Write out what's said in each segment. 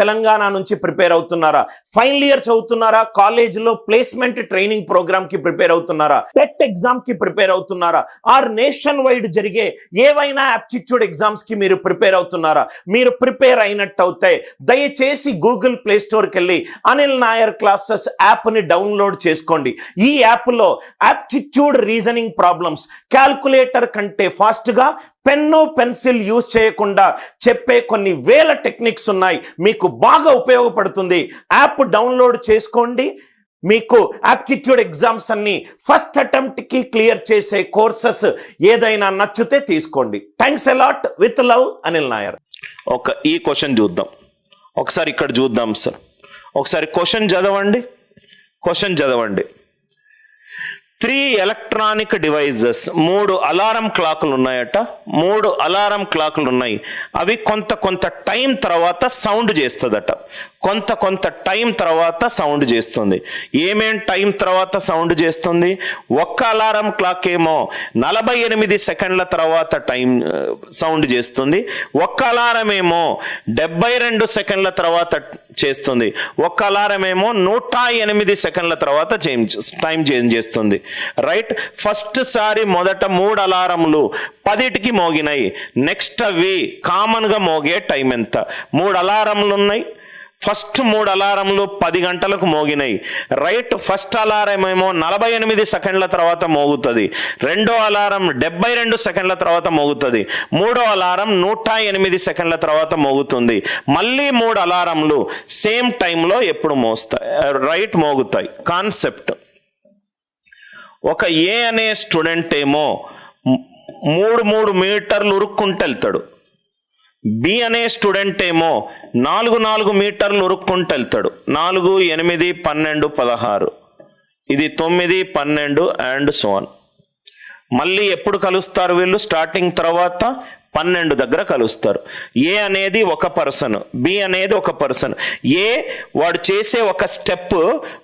తెలంగాణ నుంచి ప్రిపేర్ అవుతున్నారా? Final year చదువుతున్నారా? కాలేజీలో ప్లేస్మెంట్ ట్రైనింగ్ ప్రోగ్రామ్కి ప్రిపేర్ అవుతున్నారా? టెట్ ఎగ్జామ్కి ప్రిపేర్ అవుతున్నారా? ఆర్ నేషన్ వైడ్ జరిగే ఏవైనా ఆప్టిట్యూడ్ ఎగ్జామ్స్కి మీరు ప్రిపేర్ అవుతున్నారా? మీరు ప్రిపేర్ అయినట్టు అవుతాయి. దయచేసి గూగుల్ ప్లే స్టోర్కి వెళ్ళి అనిల్ నాయర్ క్లాసెస్ యాప్ని డౌన్లోడ్ చేసుకోండి. ఈ యాప్లో యాప్టిట్యూడ్ రీజనింగ్ ప్రాబ్లమ్స్ క్యాల్కులేటర్ కంటే ఫాస్ట్గా పెన్ను పెన్సిల్ యూజ్ చేయకుండా చెప్పే కొన్ని వేల టెక్నిక్స్ ఉన్నాయి. మీకు బాగా ఉపయోగపడుతుంది. యాప్ డౌన్లోడ్ చేసుకోండి. మీకు యాప్టిట్యూడ్ ఎగ్జామ్స్ అన్ని ఫస్ట్ అటెంప్ట్కి క్లియర్ చేసే కోర్సెస్ ఏదైనా నచ్చితే తీసుకోండి. Thanks a lot with love Anil Nair. ఒక ఈ క్వశ్చన్ చూద్దాం. ఒకసారి ఇక్కడ చూద్దాం సార్. ఒకసారి క్వశ్చన్ చదవండి. క్వశ్చన్ చదవండి. త్రీ ఎలక్ట్రానిక్ డివైజెస్ మూడు అలారం క్లాకులు ఉన్నాయట మూడు అలారం క్లాకులు ఉన్నాయి. అవి కొంత కొంత టైం తర్వాత సౌండ్ చేస్తుందట. కొంత కొంత టైం తర్వాత సౌండ్ చేస్తుంది. ఏమేం టైం తర్వాత సౌండ్ చేస్తుంది? ఒక్క అలారం క్లాక్ ఏమో నలభై ఎనిమిది సెకండ్ల తర్వాత టైం సౌండ్ చేస్తుంది. ఒక్క అలారం ఏమో డెబ్బై రెండు సెకండ్ల తర్వాత చేస్తుంది. ఒక్క అలారం ఏమో నూట ఎనిమిది సెకండ్ల తర్వాత చేంజ్ టైం చేంజ్ చేస్తుంది. రైట్? ఫస్ట్ సారి మొదట మూడు అలారములు పదిటికి మోగినాయి. నెక్స్ట్ అవి కామన్గా మోగే టైం ఎంత? మూడు అలారములు ఉన్నాయి ఫస్ట్ మూడు అలారంలు పది గంటలకు మోగినాయి రైట్ ఫస్ట్ అలారం ఏమో నలభై ఎనిమిది సెకండ్ల తర్వాత మోగుతుంది. రెండో అలారం డెబ్బై రెండు సెకండ్ల తర్వాత మోగుతుంది. మూడో అలారం నూట ఎనిమిది సెకండ్ల తర్వాత మోగుతుంది. మళ్ళీ మూడు అలారంలు సేమ్ టైంలో ఎప్పుడు మోస్తాయి? రైట్ మోగుతాయి. కాన్సెప్ట్. ఒక ఏ అనే స్టూడెంట్ ఏమో మూడు మూడు మీటర్లు ఉరుక్కుంటూ వెళ్తాడు బి అనే స్టూడెంట్ ఏమో నాలుగు నాలుగు మీటర్లు ఉరుక్కుంటూ వెళ్తాడు నాలుగు ఎనిమిది పన్నెండు పదహారు. ఇది తొమ్మిది పన్నెండు అండ్ సోన్ మళ్ళీ ఎప్పుడు కలుస్తారు వీళ్ళు? స్టార్టింగ్ తర్వాత పన్నెండు దగ్గర కలుస్తారు. ఏ అనేది ఒక పర్సన్ బి అనేది ఒక పర్సన్. ఏ వాడు చేసే ఒక స్టెప్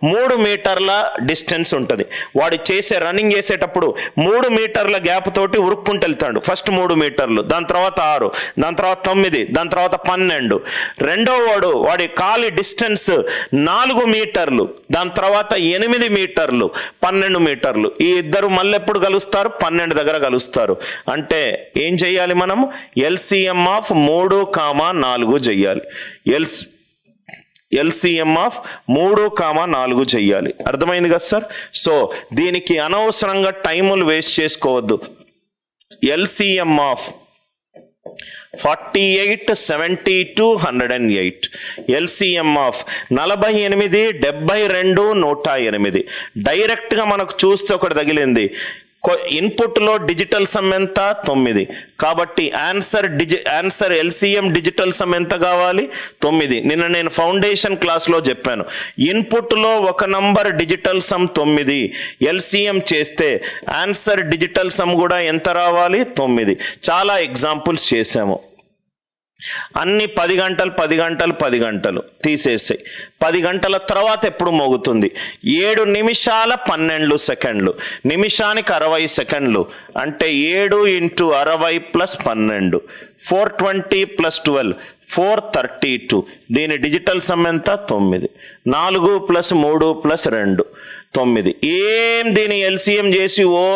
మూడు మీటర్ల డిస్టెన్స్ ఉంటుంది. వాడు చేసే రన్నింగ్ చేసేటప్పుడు మూడు మీటర్ల గ్యాప్ తోటి ఉరుక్కుంటూ వెళ్తాడు. ఫస్ట్ మూడు మీటర్లు దాని తర్వాత ఆరు దాని తర్వాత తొమ్మిది దాని తర్వాత పన్నెండు. రెండో వాడు వాడి కాలి డిస్టెన్స్ నాలుగు మీటర్లు దాని తర్వాత ఎనిమిది మీటర్లు పన్నెండు మీటర్లు. ఈ ఇద్దరు మళ్ళీ ఎప్పుడు కలుస్తారు? పన్నెండు దగ్గర కలుస్తారు. అంటే ఏం చేయాలి మనం? ఎల్సిఎం ఆఫ్ మూడు కామా నాలుగు చెయ్యాలి. ఎల్స్ ఎల్సిఎం ఆఫ్ మూడు కామా నాలుగు చెయ్యాలి. అర్థమైంది కదా సార్? సో దీనికి అనవసరంగా టైములు వేస్ట్ చేసుకోవద్దు. LCM of forty eight seventy two hundred and eight. LCM of నలభై ఎనిమిది డెబ్బై రెండు నూట ఎనిమిది. డైరెక్ట్గా మనకు చూస్తే ఒకటి తగిలింది. ఇన్పుట్లో డిజిటల్ సమ్ ఎంత? తొమ్మిది. కాబట్టి ఆన్సర్ డిజి ఆన్సర్ ఎల్సిఎం డిజిటల్ సమ్ ఎంత కావాలి? తొమ్మిది. నిన్న నేను ఫౌండేషన్ క్లాస్లో చెప్పాను. ఇన్పుట్లో ఒక నంబర్ డిజిటల్ సమ్ తొమ్మిది. ఎల్సిఎం చేస్తే ఆన్సర్ డిజిటల్ సమ్ కూడా ఎంత రావాలి? తొమ్మిది. చాలా ఎగ్జాంపుల్స్ చేశాము. అన్ని పది గంటలు పది గంటలు పది గంటలు తీసేసాయి. పది గంటల తర్వాత ఎప్పుడు మోగుతుంది? ఏడు నిమిషాల పన్నెండు సెకండ్లు. నిమిషానికి అరవై సెకండ్లు. అంటే ఏడు ఇంటూ అరవై ప్లస్ పన్నెండు. Four twenty plus twelve. Four thirty two. దీని డిజిటల్ సమ్ ఎంత? తొమ్మిది. నాలుగు ప్లస్ మూడు ప్లస్ రెండు. తొమ్మిది. ఏం దీని ఎల్సిఎం చేసి ఓ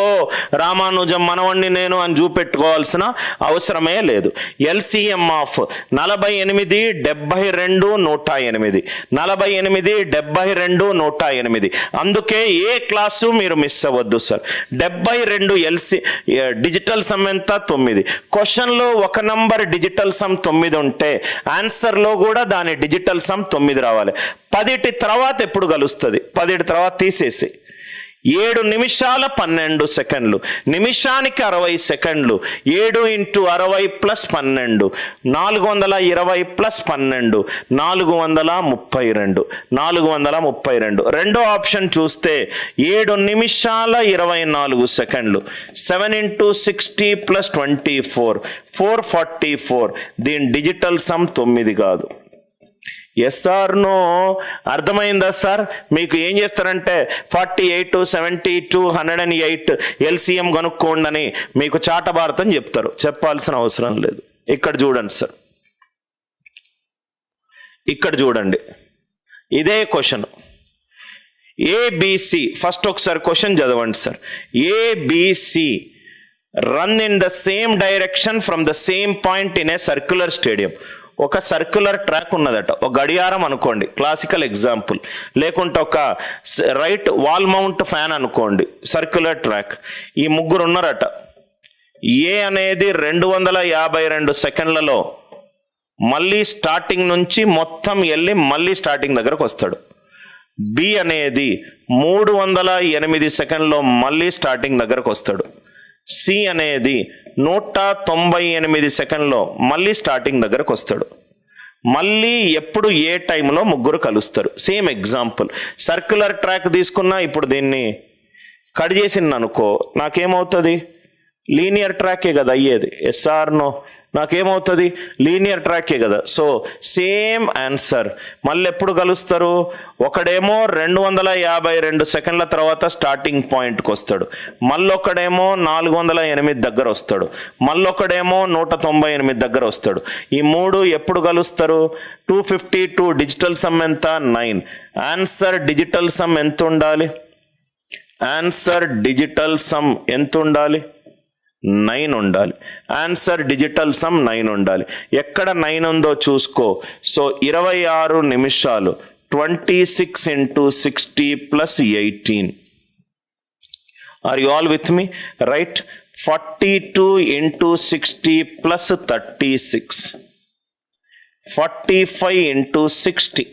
రామానుజం మనవణ్ణి నేను అని చూపెట్టుకోవాల్సిన అవసరమే లేదు. ఎల్సిఎం ఆఫ్ నలభై ఎనిమిది డెబ్బై రెండు నూట ఎనిమిది. నలభై ఎనిమిది డెబ్బై రెండు నూట ఎనిమిది. అందుకే ఏ క్లాసు మీరు మిస్ అవ్వద్దు సార్. డెబ్బై రెండు ఎల్సి డిజిటల్ సమ్ ఎంత? తొమ్మిది. క్వశ్చన్లో ఒక నంబర్ డిజిటల్ సమ్ తొమ్మిది ఉంటే ఆన్సర్లో కూడా దాని డిజిటల్ సమ్ తొమ్మిది రావాలి. పదిటి తర్వాత ఎప్పుడు కలుస్తుంది? పదిటి తర్వాత తీసేసి. ఏడు నిమిషాల పన్నెండు సెకండ్లు. నిమిషానికి అరవై సెకండ్లు. ఏడు ఇంటూ అరవై ప్లస్ పన్నెండు. నాలుగు వందల ఇరవై ప్లస్ పన్నెండు. నాలుగు వందల ముప్పై రెండు. నాలుగు వందల ముప్పై రెండు. రెండో ఆప్షన్ చూస్తే ఏడు నిమిషాల ఇరవై నాలుగు సెకండ్లు. Seven into sixty plus twenty four. Four forty four. దీని డిజిటల్ సమ్ తొమ్మిది కాదు. ఎస్ఆర్ను అర్థమైందా సార్ మీకు ఏం చేస్తారంటే forty eight seventy two hundred and eight LCM కనుక్కోండి అని మీకు చాటభారతం చెప్తారు. చెప్పాల్సిన అవసరం లేదు. ఇక్కడ చూడండి సార్ ఇక్కడ చూడండి. ఇదే క్వశ్చన్ ఏబిసి ఫస్ట్ ఒకసారి క్వశ్చన్ చదవండి sir ABC run in the same direction from the same point in a circular stadium ఒక సర్క్యులర్ ట్రాక్ ఉన్నదట. ఒక గడియారం అనుకోండి. క్లాసికల్ ఎగ్జాంపుల్ లేకుంటే ఒక రైట్ వాల్ మౌంట్ ఫ్యాన్ అనుకోండి. సర్క్యులర్ ట్రాక్ ఈ ముగ్గురు ఉన్నారట. ఏ అనేది రెండు వందల యాభై రెండు సెకండ్లలో మళ్ళీ స్టార్టింగ్ నుంచి మొత్తం వెళ్ళి మళ్ళీ స్టార్టింగ్ దగ్గరకు వస్తాడు. బి అనేది మూడు వందల ఎనిమిది సెకండ్లో మళ్ళీ స్టార్టింగ్ దగ్గరకు వస్తాడు. సి అనేది నూట తొంభై ఎనిమిది సెకండ్లో మళ్ళీ స్టార్టింగ్ దగ్గరకు వస్తాడు. మళ్ళీ ఎప్పుడు ఏ టైంలో ముగ్గురు కలుస్తారు. సేమ్ ఎగ్జాంపుల్ సర్క్యులర్ ట్రాక్ తీసుకున్నా ఇప్పుడు దీన్ని కట్ చేసింది అనుకో నాకేమవుతుంది లీనియర్ ట్రాకే కదా అయ్యేది. ఎస్ఆర్నో నాకేమవుతుంది? లీనియర్ ట్రాకే కదా. So same answer. మళ్ళీ ఎప్పుడు కలుస్తారు? ఒకడేమో రెండు వందల యాభై రెండు సెకండ్ల తర్వాత స్టార్టింగ్ పాయింట్కి వస్తాడు మళ్ళొక్కడేమో నాలుగు వందల ఎనిమిది దగ్గర వస్తాడు మళ్ళొక్కడేమో నూట తొంభై ఎనిమిది దగ్గర వస్తాడు ఈ మూడు ఎప్పుడు కలుస్తారు? Two fifty two digital sum ఎంత? నైన్. ఆన్సర్ డిజిటల్ సమ్ ఎంత ఉండాలి ఆన్సర్ డిజిటల్ సమ్ ఎంత ఉండాలి నైన్ ఉండాలి. ఆన్సర్ డిజిటల్ సమ్ నైన్ ఉండాలి. ఎక్కడ నైన్ ఉందో చూసుకో. సో ఇరవై ఆరు నిమిషాలు. Twenty six into sixty plus eighteen. Are you all with me right forty two into sixty plus thirty six. Forty five into sixty.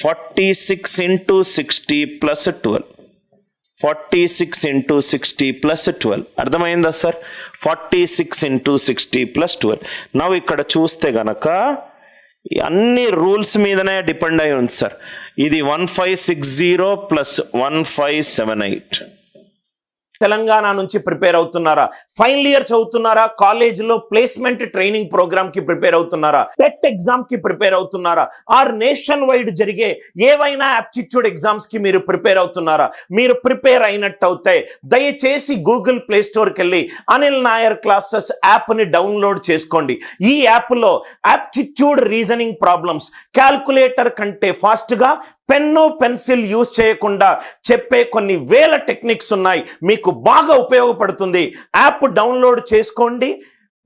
Forty six into sixty plus twelve. Forty six into sixty plus twelve. అర్థమైందా sir? Forty six into sixty plus twelve. నవ్వు ఇక్కడ చూస్తే గనక అన్ని rules మీదనే depend అయి ఉంది sir. ఇది one five six zero plus one five seven eight. Telangana నుంచి ప్రిపేర్ అవుతున్నారా? ఫైనల్ ఇయర్ చదువుతున్నారా? కాలేజీలో ప్లేస్మెంట్ ట్రైనింగ్ ప్రోగ్రామ్కి ప్రిపేర్ అవుతున్నారా? టెట్ ఎగ్జామ్కి ప్రిపేర్ అవుతున్నారా? ఆర్ నేషన్ వైడ్ జరిగే ఏవైనా ఆప్టిట్యూడ్ ఎగ్జామ్స్కి మీరు ప్రిపేర్ అవుతున్నారా? మీరు ప్రిపేర్ అయినట్టు అవుతాయి. దయచేసి గూగుల్ ప్లే స్టోర్కి వెళ్ళి అనిల్ నాయర్ క్లాసెస్ యాప్ని డౌన్లోడ్ చేసుకోండి. ఈ యాప్లో యాప్టిట్యూడ్ రీజనింగ్ ప్రాబ్లమ్స్ క్యాల్కులేటర్ కంటే ఫాస్ట్గా పెన్ను పెన్సిల్ యూజ్ చేయకుండా చెప్పే కొన్ని వేల టెక్నిక్స్ ఉన్నాయి. మీకు బాగా ఉపయోగపడుతుంది. యాప్ డౌన్లోడ్ చేసుకోండి.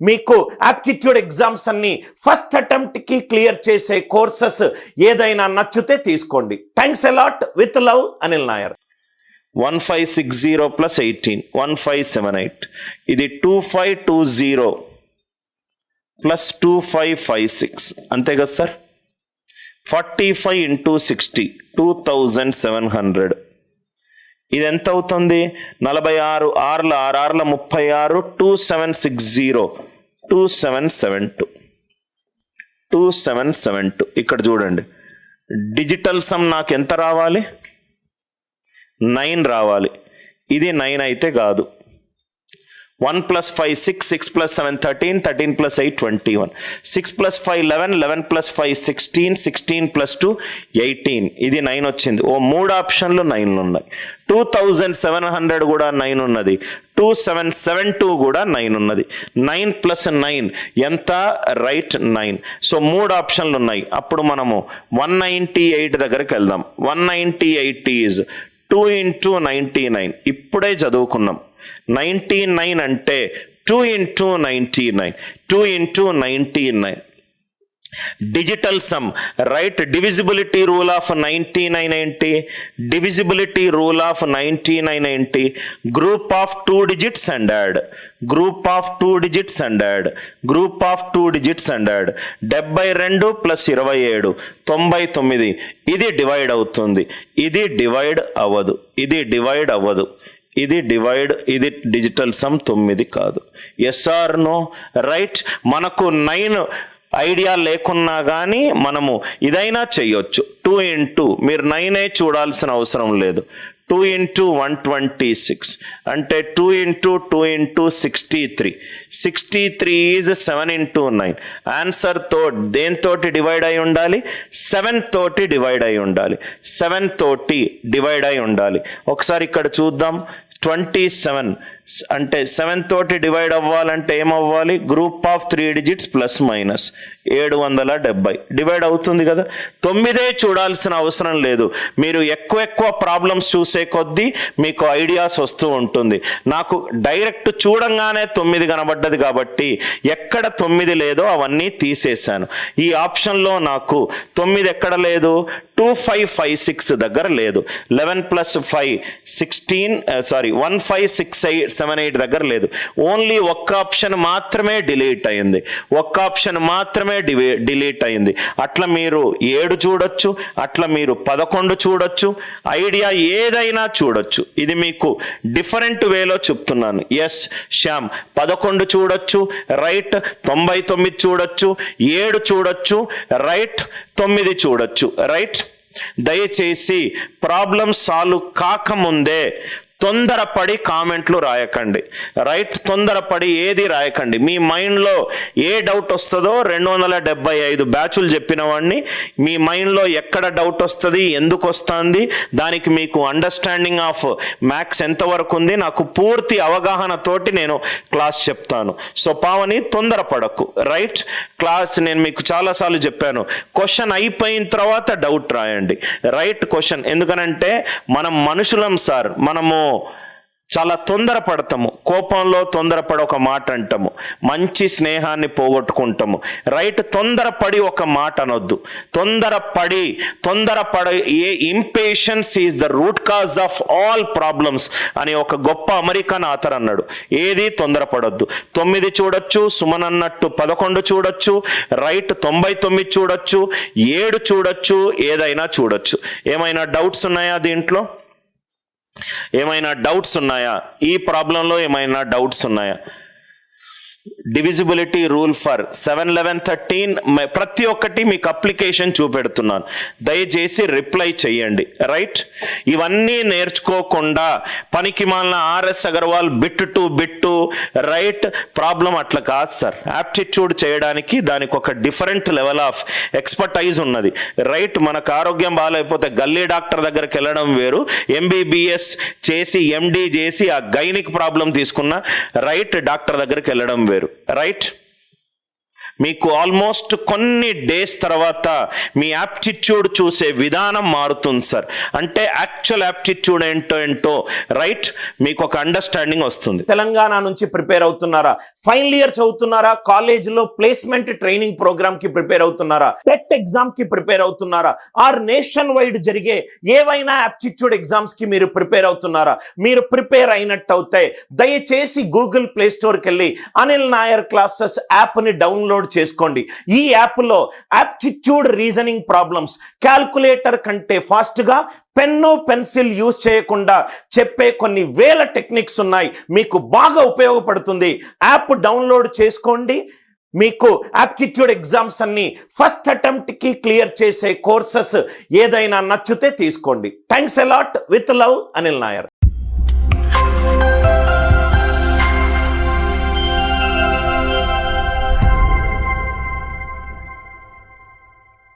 మీకు యాప్టిట్యూడ్ ఎగ్జామ్స్ అన్ని ఫస్ట్ అటెంప్ట్కి క్లియర్ చేసే కోర్సెస్ ఏదైనా నచ్చితే తీసుకోండి. Thanks a lot with love Anil Nair. One five six zero plus eighteen. One five seven eight. ఇది two five two zero plus two five five six. అంతే కదా sir? Forty five into sixty two thousand seven hundred. ఇది ఎంత అవుతుంది? నలభై ఆరు ఆరుల ఆరు ముప్పై ఆరు two seven six zero two seven seven two. Two seven seven two. ఇక్కడ చూడండి. డిజిటల్ సమ్ నాకు ఎంత రావాలి? నైన్ రావాలి. ఇది నైన్ అయితే కాదు. One plus five six six plus seven thirteen thirteen plus eight twenty one six plus five eleven eleven plus five sixteen sixteen plus two eighteen ఇది నైన్ వచ్చింది. ఓ మూడు ఆప్షన్లు నైన్లు ఉన్నాయి. టూ థౌజండ్ సెవెన్ హండ్రెడ్ కూడా నైన్ ఉన్నది. Two seven seven two కూడా నైన్ ఉన్నది. నైన్ ప్లస్ నైన్ ఎంత? రైట్ నైన్ సో మూడు ఆప్షన్లు ఉన్నాయి. అప్పుడు మనము వన్ నైంటీ ఎయిట్ దగ్గరికి వెళ్దాం. One ninety eight is two into ninety nine ఇప్పుడే చదువుకున్నాం. నైంటీ నైన్ అంటే two into ninety nine two into ninety nine. Digital sum right? Divisibility rule of ninety nine ఏంటి? Divisibility rule of ninety nine ఏంటి? Group of two digits అండర్డ్ group of two digits అండర్డ్ group of two digits అండర్డ్ డెబ్బై రెండు plus ఇరవై ఏడు తొంభై తొమ్మిది. ఇది divide అవుతుంది. ఇది డివైడ్ అవ్వదు. ఇది డివైడ్ అవ్వదు. ఇది డివైడ్ ఇది డిజిటల్ సమ్ తొమ్మిది కాదు. ఎస్ఆర్ నో రైట్ మనకు నైన్ ఐడియా లేకున్నా కానీ మనము ఇదైనా చేయొచ్చు. టూ ఇంటూ మీరు నైనే చూడాల్సిన అవసరం లేదు. Two into one twenty six అంటే two into two into sixty three sixty three is seven into nine ఆన్సర్తో దేనితోటి డివైడ్ అయి ఉండాలి? సెవెన్ తోటి డివైడ్ అయి ఉండాలి. సెవెన్ తోటి డివైడ్ అయి ఉండాలి. ఒకసారి ఇక్కడ చూద్దాం. Twenty seven. అంటే సెవెన్ తోటి డివైడ్ అవ్వాలంటే ఏమవ్వాలి? Group of three digits plus minus ఏడు వందల డెబ్బై. డివైడ్ అవుతుంది కదా? తొమ్మిదే చూడాల్సిన అవసరం లేదు. మీరు ఎక్కువ ఎక్కువ ప్రాబ్లమ్స్ చూసే కొద్దీ మీకు ఐడియాస్ వస్తూ ఉంటుంది. నాకు డైరెక్ట్ చూడంగానే తొమ్మిది కనబడ్డది కాబట్టి ఎక్కడ తొమ్మిది లేదో అవన్నీ తీసేశాను. ఈ ఆప్షన్లో నాకు తొమ్మిది ఎక్కడ లేదు? టూ ఫైవ్ ఫైవ్ సిక్స్ దగ్గర లేదు. Eleven plus five sixteen sorry one five six eight seven eight దగ్గర లేదు. ఓన్లీ ఒక్క ఆప్షన్ మాత్రమే డిలీట్ అయింది. ఒక్క ఆప్షన్ మాత్రమే డివే డిలీట్ అయింది. అట్లా మీరు ఏడు చూడొచ్చు అట్లా మీరు పదకొండు చూడొచ్చు ఐడియా ఏదైనా చూడొచ్చు. ఇది మీకు డిఫరెంట్ వేలో చెప్తున్నాను. ఎస్ శ్యామ్ పదకొండు చూడొచ్చు రైట్ తొంభై తొమ్మిది చూడొచ్చు ఏడు చూడొచ్చు రైట్ తొమ్మిది చూడొచ్చు. రైట్ దయచేసి ప్రాబ్లం సాల్వ్ కాకముందే తొందరపడి కామెంట్లు రాయకండి. రైట్ తొందరపడి ఏది రాయకండి. మీ మైండ్లో ఏ డౌట్ వస్తుందో రెండు వందల డెబ్బై ఐదు బ్యాచులు చెప్పిన వాడిని మీ మైండ్లో ఎక్కడ డౌట్ వస్తుంది ఎందుకు వస్తుంది దానికి మీకు అండర్స్టాండింగ్ ఆఫ్ మ్యాథ్స్ ఎంతవరకు ఉంది నాకు పూర్తి అవగాహనతోటి నేను క్లాస్ చెప్తాను. సో పావని తొందరపడకు. రైట్ క్లాస్ నేను మీకు చాలాసార్లు చెప్పాను. క్వశ్చన్ అయిపోయిన తర్వాత డౌట్ రాయండి. Right question. ఎందుకనంటే మనం మనుషులం సార్. మనము చాలా తొందరపడతాము. కోపంలో తొందరపడి ఒక మాట అంటాము. మంచి స్నేహాన్ని పోగొట్టుకుంటాము. రైట్ తొందరపడి ఒక మాట అనొద్దు. తొందరపడి తొందరపడ a impatience is the root cause of all problems అని ఒక గొప్ప అమెరికన్ ఆథర్ అన్నాడు. ఏది తొందరపడొద్దు. తొమ్మిది చూడొచ్చు సుమన్ అన్నట్టు పదకొండు చూడొచ్చు రైట్ తొంభై తొమ్మిది చూడొచ్చు ఏడు చూడొచ్చు ఏదైనా చూడొచ్చు. ఏమైనా డౌట్స్ ఉన్నాయా దీంట్లో? ఏమైనా డౌట్స్ ఉన్నాయా? ఈ ప్రాబ్లంలో ఏమైనా డౌట్స్ ఉన్నాయా? Divisibility rule for seven eleven thirteen ప్రతి ఒక్కటి మీకు అప్లికేషన్ చూపెడుతున్నాను. దయచేసి రిప్లై చేయండి. రైట్ ఇవన్నీ నేర్చుకోకుండా పనికి మాలిన RS Agarwal bit to bit right problem అట్లా కాదు సార్. యాప్టిట్యూడ్ చేయడానికి దానికి ఒక డిఫరెంట్ లెవెల్ ఆఫ్ ఎక్స్పర్టైజ్ ఉన్నది. రైట్ మనకు ఆరోగ్యం బాగాలేకపోతే గల్లీ డాక్టర్ దగ్గరికి వెళ్ళడం వేరు. ఎంబీబీఎస్ చేసి ఎండి చేసి ఆ గైనిక్ ప్రాబ్లం తీసుకున్న రైట్ డాక్టర్ దగ్గరికి వెళ్ళడం వేరు. రైట్ మీకు ఆల్మోస్ట్ కొన్ని డేస్ తర్వాత మీ యాప్టిట్యూడ్ చూసే విధానం మారుతుంది సార్ అంటే యాక్చువల్ యాప్టిట్యూడ్ ఏంటో ఏంటో రైట్ మీకు ఒక అండర్స్టాండింగ్ వస్తుంది. తెలంగాణ నుంచి ప్రిపేర్ అవుతున్నారా? ఫైనల్ ఇయర్ చదువుతున్నారా? కాలేజీలో ప్లేస్మెంట్ ట్రైనింగ్ ప్రోగ్రామ్కి ప్రిపేర్ అవుతున్నారా? టెట్ ఎగ్జామ్కి ప్రిపేర్ అవుతున్నారా? ఆర్ నేషన్ వైడ్ జరిగే ఏవైనా యాప్టిట్యూడ్ ఎగ్జామ్స్కి మీరు ప్రిపేర్ అవుతున్నారా? మీరు ప్రిపేర్ అయినట్టు అవుతాయి. దయచేసి గూగుల్ ప్లే స్టోర్కి వెళ్ళి అనిల్ నాయర్ క్లాసెస్ యాప్ని డౌన్లోడ్ చేసుకోండి. ఈ యాప్లో యాప్టిట్యూడ్ రీజనింగ్ ప్రాబ్లమ్స్ క్యాల్కులేటర్ కంటే ఫాస్ట్గా పెన్ను పెన్సిల్ యూజ్ చేయకుండా చెప్పే కొన్ని వేల టెక్నిక్స్ ఉన్నాయి. మీకు బాగా ఉపయోగపడుతుంది. యాప్ డౌన్లోడ్ చేసుకోండి. మీకు యాప్టిట్యూడ్ ఎగ్జామ్స్ అన్ని ఫస్ట్ అటెంప్ట్కి క్లియర్ చేసే కోర్సెస్ ఏదైనా నచ్చితే తీసుకోండి. Thanks a lot with love Anil Nair